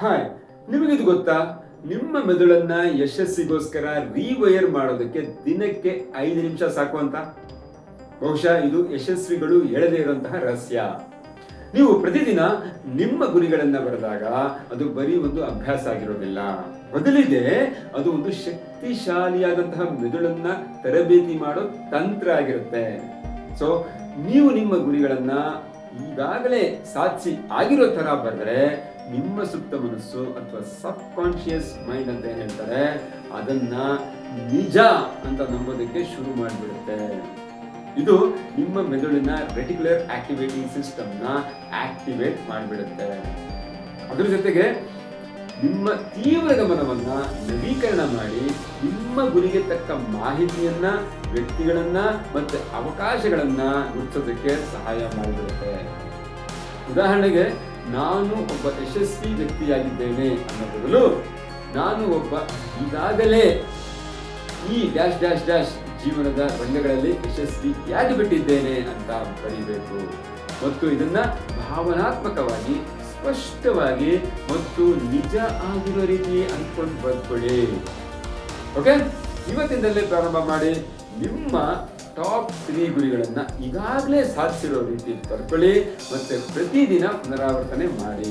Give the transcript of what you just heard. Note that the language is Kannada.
ಹಾಯ್, ನಿಮಗಿದು ಗೊತ್ತಾ? ನಿಮ್ಮ ಮೆದುಳನ್ನ ಯಶಸ್ಸಿಗೋಸ್ಕರ ರೀವೈರ್ ಮಾಡೋದಕ್ಕೆ ದಿನಕ್ಕೆ ಐದು ನಿಮಿಷ ಸಾಕು ಅಂತ. ಬಹುಶಃ ಇದು ಯಶಸ್ವಿಗಳು ಹೇಳದೇ ಇರುವಂತಹ ರಹಸ್ಯ. ನೀವು ಪ್ರತಿದಿನ ನಿಮ್ಮ ಗುರಿಗಳನ್ನ ಬರೆದಾಗ ಅದು ಬರೀ ಒಂದು ಅಭ್ಯಾಸ ಆಗಿರೋದಿಲ್ಲ. ಬದಲಿದೆ ಅದು ಒಂದು ಶಕ್ತಿಶಾಲಿಯಾದಂತಹ ಮೆದುಳನ್ನ ತರಬೇತಿ ಮಾಡೋ ತಂತ್ರ ಆಗಿರುತ್ತೆ. ಸೊ ನೀವು ನಿಮ್ಮ ಗುರಿಗಳನ್ನ ಈಗಾಗಲೇ ಸಾಕ್ಷಿ ಆಗಿರೋ ತರ ಬಂದರೆ ನಿಮ್ಮ ಸುಪ್ತ ಮನಸ್ಸು ಅಥವಾ ಸಬ್ ಕಾನ್ಶಿಯಸ್ ಮೈಂಡ್ ಅಂತ ಏನ್ ಹೇಳ್ತಾರೆ, ಅದನ್ನ ನಿಜ ಅಂತ ನಂಬೋದಕ್ಕೆ ಶುರು ಮಾಡಿಬಿಡುತ್ತೆ. ಇದು ನಿಮ್ಮ ಮೆದುಳಿನ ರೆಟಿಕ್ಯುಲರ್ ಆಕ್ಟಿವೇಟಿಂಗ್ ಸಿಸ್ಟಮ್ನ ಆಕ್ಟಿವೇಟ್ ಮಾಡಿಬಿಡುತ್ತೆ. ಅದ್ರ ಜೊತೆಗೆ ನಿಮ್ಮ ತೀವ್ರ ಗಮನವನ್ನ ನವೀಕರಣ ಮಾಡಿ ನಿಮ್ಮ ಗುರಿಗೆ ತಕ್ಕ ಮಾಹಿತಿಯನ್ನ, ವ್ಯಕ್ತಿಗಳನ್ನ ಮತ್ತೆ ಅವಕಾಶಗಳನ್ನ ಗುರುತಿಸೋದಕ್ಕೆ ಸಹಾಯ ಮಾಡಿಬಿಡುತ್ತೆ ಉದಾಹರಣೆಗೆ, ನಾನು ಒಬ್ಬ ಯಶಸ್ವಿ ವ್ಯಕ್ತಿಯಾಗಿದ್ದೇನೆ ಅನ್ನೋ ಬದಲು ನಾನು ಒಬ್ಬ ಈಗಾಗಲೇ ಈ ಡ್ಯಾಶ್ ಡ್ಯಾಶ್ ಡ್ಯಾಶ್ ಜೀವನದ ರಂಗಗಳಲ್ಲಿ ಯಶಸ್ವಿಯಾಗಿ ಬಿಟ್ಟಿದ್ದೇನೆ ಅಂತ ಬರೀಬೇಕು. ಮತ್ತು ಇದನ್ನ ಭಾವನಾತ್ಮಕವಾಗಿ ಸ್ಪಷ್ಟವಾಗಿ ಮತ್ತು ನಿಜ ಆಗಿರೋ ರೀತಿ ಅಂದ್ಕೊಂಡು ಬರ್ಕೊಳ್ಳಿ ಓಕೆ ಇವತ್ತಿಂದಲೇ ಪ್ರಾರಂಭ ಮಾಡಿ ನಿಮ್ಮ ಟಾಪ್ ತ್ರೀ ಗುರಿಗಳನ್ನ ಈಗಾಗಲೇ ಸಾಧಿಸಿರೋ ರೀತಿ ಬರ್ಕೊಳ್ಳಿ ಮತ್ತೆ ಪ್ರತಿದಿನ ಪುನರಾವರ್ತನೆ ಮಾಡಿ.